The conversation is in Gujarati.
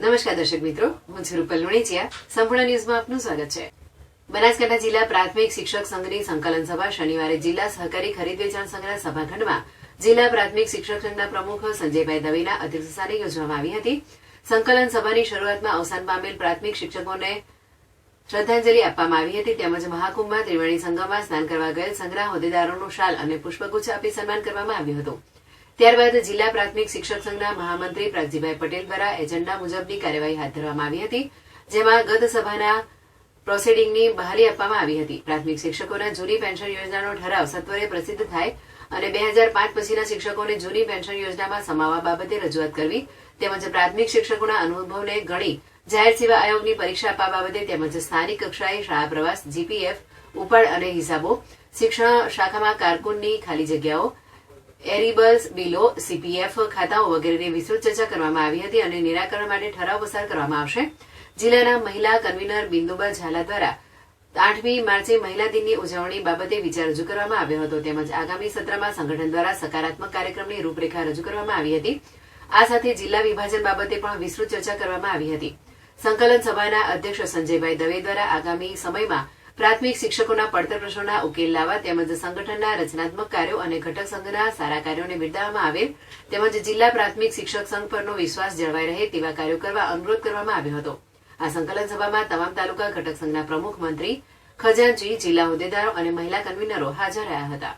નમસ્કાર દર્શક મિત્રો, હું છું રૂપલ લુણેચિયા. સંપૂર્ણ ન્યૂઝમાં આપનું સ્વાગત છે. બનાસકાંઠા જિલ્લા પ્રાથમિક શિક્ષક સંઘની સંકલન સભા શનિવારે જિલ્લા સહકારી ખરીદ વેચાણ સંઘના સભાખંડમાં જિલ્લા પ્રાથમિક શિક્ષક સંઘના પ્રમુખ સંજયભાઈ દવેના અધ્યક્ષસ્થાને યોજવામાં આવી હતી. સંકલન સભાની શરૂઆતમાં અવસાન પામેલ પ્રાથમિક શિક્ષકોને શ્રદ્ધાંજલિ આપવામાં આવી હતી. તેમજ મહાકુંભમાં ત્રિવેણી સંગમમાં સ્નાન કરવા ગયેલ સંઘના હોદ્દેદારોનું શાલ અને પુષ્પગુચ્છ આપી સન્માન કરવામાં આવ્યું હતું. ત્યારબાદ જિલ્લા પ્રાથમિક શિક્ષક સંઘના મહામંત્રી પ્રાગજીભાઈ પટેલ દ્વારા એજન્ડા મુજબની કાર્યવાહી હાથ ધરવામાં આવી હતી, જેમાં ગત સભાના પ્રોસિડિંગની બહાલી આપવામાં આવી હતી. પ્રાથમિક શિક્ષકોના જૂની પેન્શન યોજનાનો ઠરાવ સત્વરે પ્રસિદ્ધ થાય અને બે હજાર પાંચ પછીના શિક્ષકોને જૂની પેન્શન યોજનામાં સમાવવા બાબતે રજૂઆત કરવી તેમજ પ્રાથમિક શિક્ષકોના અનુભવને ગણી જાહેર સેવા આયોગની પરીક્ષા આપવા બાબતે તેમજ સ્થાનિક કક્ષાએ શાળા પ્રવાસ, જીપીએફ ઉપાડ અને હિસાબો, શિક્ષણ શાખામાં કારકુનની ખાલી જગ્યાઓ એરિબલ્સ બિલો સીપીએફ ખાતાઓ વગેરેની વિસ્તૃત ચર્ચા કરવામાં આવી હતી અને નિરાકરણ માટે ઠરાવ પસાર કરવામાં આવશે. જિલ્લાના મહિલા કન્વીનર બિંદુબા ઝાલા દ્વારા આઠમી માર્ચે મહિલા દિનની ઉજવણી બાબતે વિચાર રજૂ કરવામાં આવ્યો હતો. તેમજ આગામી સત્રમાં સંગઠન દ્વારા સકારાત્મક કાર્યક્રમની રૂપરેખા રજૂ કરવામાં આવી હતી. આ સાથે જિલ્લા વિભાજન બાબતે પણ વિસ્તૃત ચર્ચા કરવામાં આવી હતી. સંકલન સભાના અધ્યક્ષ સંજયભાઈ દવે દ્વારા આગામી સમયમાં પ્રાથમિક શિક્ષકોના પડતર પ્રશ્નોના ઉકેલ લાવવા તેમજ સંગઠનના રચનાત્મક કાર્યો અને ઘટક સંઘના સારા કાર્યોને બિરદાવવામાં આવેલ તેમજ જિલ્લા પ્રાથમિક શિક્ષક સંઘ પરનો વિશ્વાસ જળવાઈ રહે તેવા કાર્યો કરવા અનુરોધ કરવામાં આવ્યો હતો. આ સંકલન સભામાં તમામ તાલુકા ઘટક સંઘના પ્રમુખ મંત્રી ખજાનજી જિલ્લા હોદ્દેદારો અને મહિલા કન્વીનરો હાજર રહ્યા હતા.